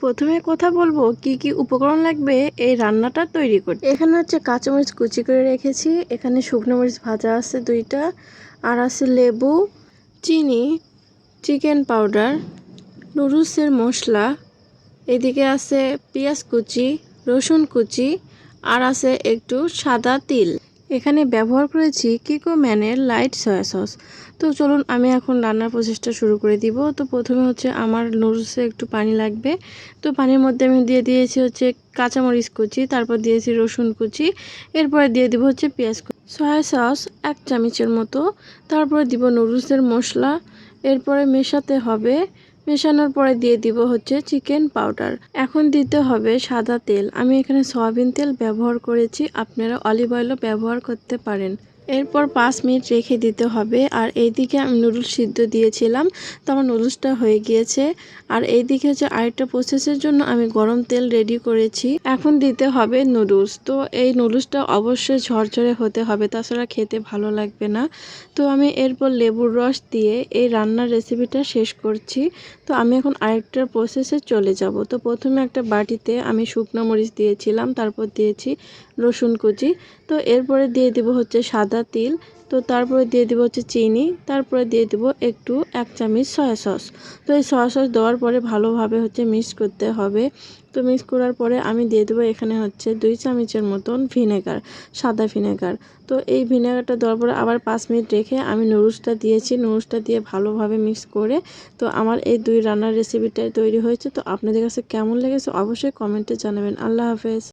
প্রথমে কথা বলব কি কি উপকরণ লাগবে এই রান্নাটা তৈরি করতে। এখানে হচ্ছে কাঁচামরিচ কুচি করে রেখেছি। এখানে শুকনো মরিচ ভাজা আছে দুইটা, আর আছে লেবু, চিনি, চিকেন পাউডার, নুডলসের মশলা, এদিকে আছে পেঁয়াজ কুচি, রসুন কুচি, আর আছে একটু সাদা তিল। এখানে ব্যবহার করেছি কিকো ম্যানের লাইট সয়া সস তো চলুন আমি এখন রান্নার প্রসেসটা শুরু করে দিব। তো প্রথমে হচ্ছে আমার নুডলসে একটু পানি লাগবে। তো পানির মধ্যে আমি দিয়ে দিয়েছি হচ্ছে কাঁচামরিচ কুচি, তারপর দিয়েছি রসুন কুচি, এরপরে দিয়ে দিব হচ্ছে পেঁয়াজ কুচি। সয়া সস এক চামচের মতো। তারপরে দিব নুডলসের মশলা। এরপরে মেশাতে হবে মেশানোর পরে দিয়ে দিব হচ্ছে চিকেন পাউডার। এখন দিতে হবে সাদা তেল। আমি এখানে সয়াবিন তেল ব্যবহার করেছি। আপনারা অলিভ অয়েলও ব্যবহার করতে পারেন। এরপর পাঁচ মিনিট রেখে দিতে হবে। আর এইদিকে আমি নুডলস সিদ্ধ দিয়েছিলাম। তো আমার নুডলসটা হয়ে গিয়েছে। আর এইদিকে হচ্ছে আরেকটা প্রসেসের জন্য আমি গরম তেল রেডি করেছি। এখন দিতে হবে নুডলস। তো এই নুডলসটা অবশ্যই ঝরঝরে হতে হবে। তাছাড়া খেতে ভালো লাগবে না। তো আমি এরপর লেবুর রস দিয়ে এই রান্নার রেসিপিটা শেষ করছি। তো আমি এখন আরেকটা প্রসেসে চলে যাব। তো প্রথমে একটা বাটিতে আমি শুকনো মরিচ দিয়েছিলাম। তারপর দিয়েছি রসুন কুচি। তো এরপরে দিয়ে দিব হচ্ছে সাদা তিল। তো তারপরে দিয়ে দেবো হচ্ছে চিনি। তারপরে দিয়ে দেবো একটু এক চামচ সয়া সস। তো এই সয়া সস দেওয়ার পরে ভালোভাবে হচ্ছে মিক্স করতে হবে। তো মিক্স করার পরে আমি দিয়ে দেবো এখানে হচ্ছে দুই চামচের মতন ভিনেগার, সাদা ভিনেগার। তো এই ভিনেগারটা দেওয়ার পরে আবার পাঁচ মিনিট রেখে আমি নুডলসটা দিয়েছি। নুডলসটা দিয়ে ভালোভাবে মিক্স করে তো আমার এই দুই রান্নার রেসিপিটাই তৈরি হয়েছে। তো আপনাদের কাছে কেমন লেগেছে অবশ্যই কমেন্টে জানাবেন। আল্লাহ হাফেজ।